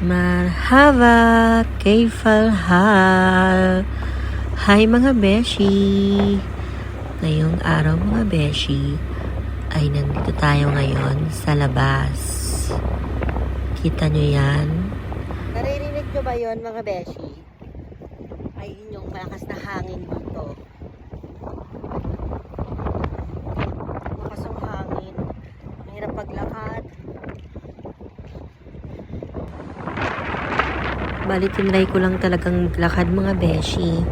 Marhaba, Kaifal Hal. Hi mga beshi. Ngayong araw mga beshi, ay nandito tayo ngayon sa labas. Kita nyo yan? Naririnig nyo ba yon mga beshi? Ay yun yung malakas na hangin dito. Malakas ang hangin. Mahirap paglakad. Bali, tinry ko lang talagang maglakad mga beshi.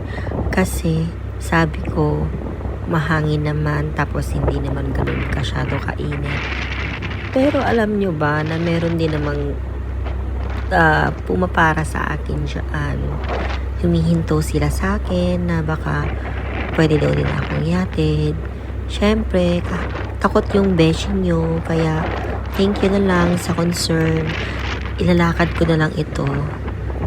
Kasi, sabi ko, mahangin naman tapos hindi naman ganun kasyado kainit. Pero alam nyo ba na meron din namang ah, pumapara sa akin dyan. Humihinto sila sa akin na baka pwede daw nila akong yatid. Siyempre, takot yung beshi nyo. Kaya, thank you na lang sa concern. Ilalakad ko na lang ito.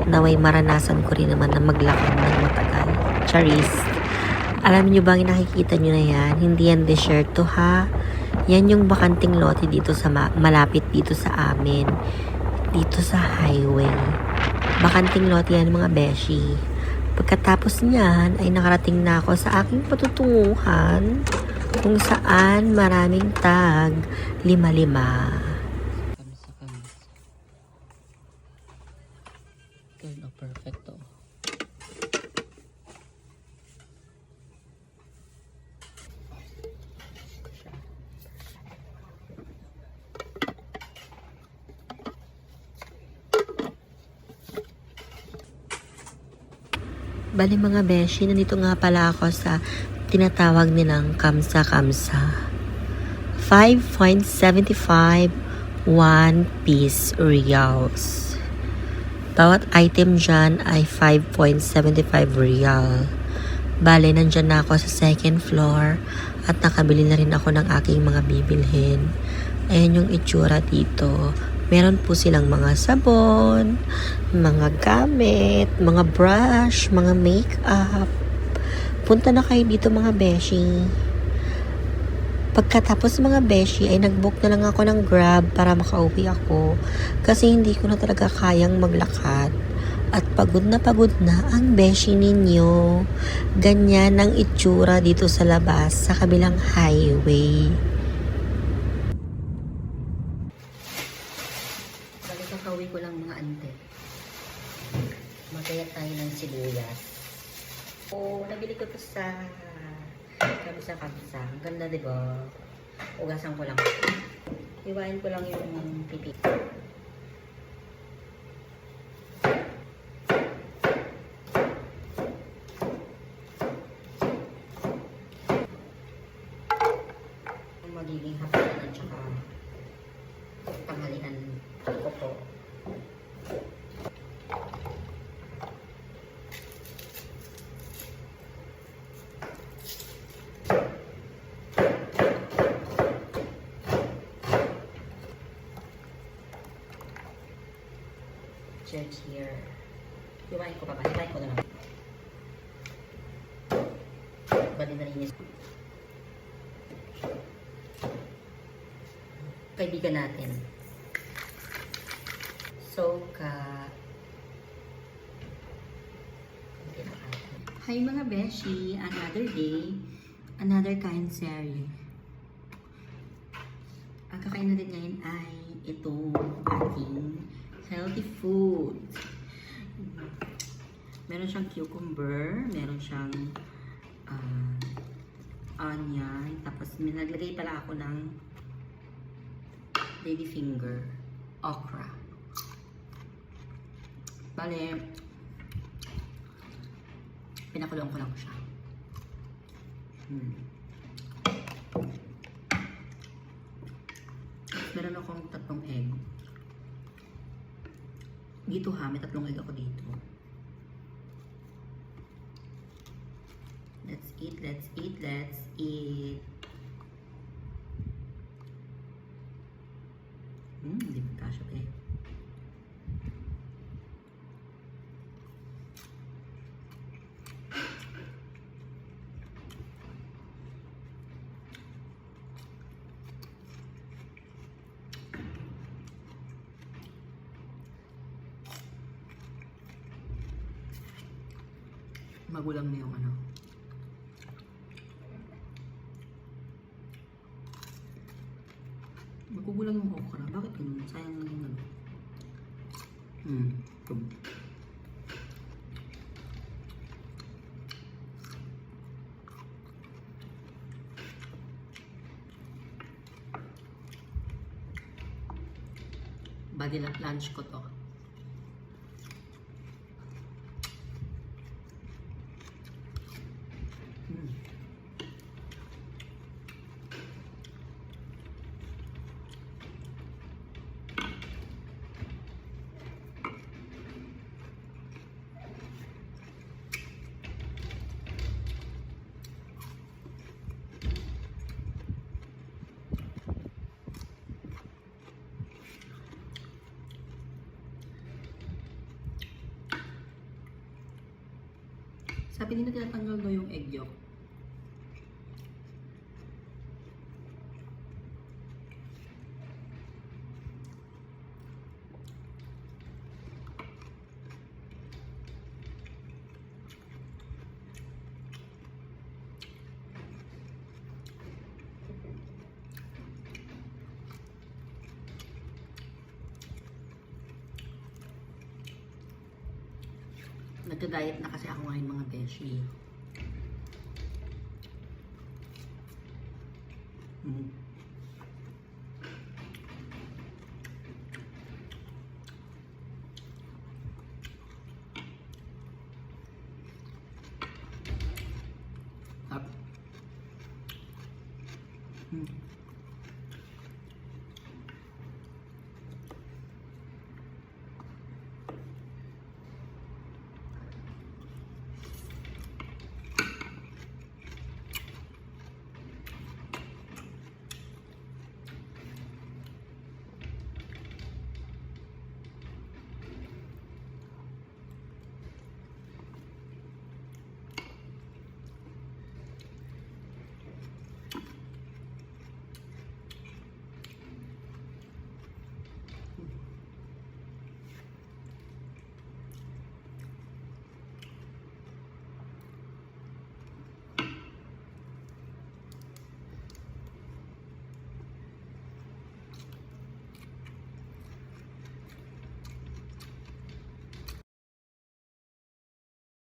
Naway maranasan ko rin naman na maglakad ng matagal. Charis. Alam niyo bang nakikita niyo na yan? Hindi yan desierto ha. Yan yung bakanting lote dito sa ma- malapit dito sa amin. Dito sa highway. Bakanting lote yan mga beshi. Pagkatapos niyan ay nakarating na ako sa aking patutunguhan kung saan maraming tag lima-lima. Kamsa, kamsa. Turn of perfecto. Bali mga beshi, nandito nga pala ako sa tinatawag nilang Kamsa Kamsa. 5.75 one piece reals. Bawat item dyan ay 5.75 real. Bale, nandyan na ako sa second floor at nakabili na rin ako ng aking mga bibilhin. Ayan yung itsura dito. Meron po silang mga sabon, mga gamit, mga brush, mga makeup. Punta na kayo dito mga beshi. Pagkatapos mga beshi ay nagbook na lang ako ng grab para makauwi ako kasi hindi ko na talaga kayang maglakad. At pagod na pagod na ang beshi ninyo. Ganyan ang itsura dito sa labas sa kabilang highway. Kakauwi ko lang mga ante. Magkayat tayo ng sibuyas. Oo, nabili ko to sa kamsa-kamsa. Ang ganda, di ba? Ugasan ko lang. Iwain ko lang yung pipi. Magiging hapunan at saka tanghalian ko po. Church here. Iwain ko pa ba? Iwain ko na lang. Bali na rin Kaibigan natin. So, ka... Hi mga beshi! Another day, another kind series. Ang kakain natin ngayon ay itong ating healthy food. Meron siyang cucumber, meron siyang ah, onion, tapos naglagay pala ako ng lady finger, okra. Bale, pinakulong ko lang siya. Hmm. Meron akong tatlong egg. Dito ha, may tatlong egg ako dito. Let's eat, let's eat, let's eat. Hmm, hindi mo kasya pa eh. Magulang na yung ano. Magugulang yung okra. Bakit ganun? Sayang na yung ano. Hmm. Tum. Body lunch ko to. Mm. Nila tinatanggal daw yung egg yolk. Nagka-diet na kasi ako ngayon mga beshi. Mm. Up. Mm.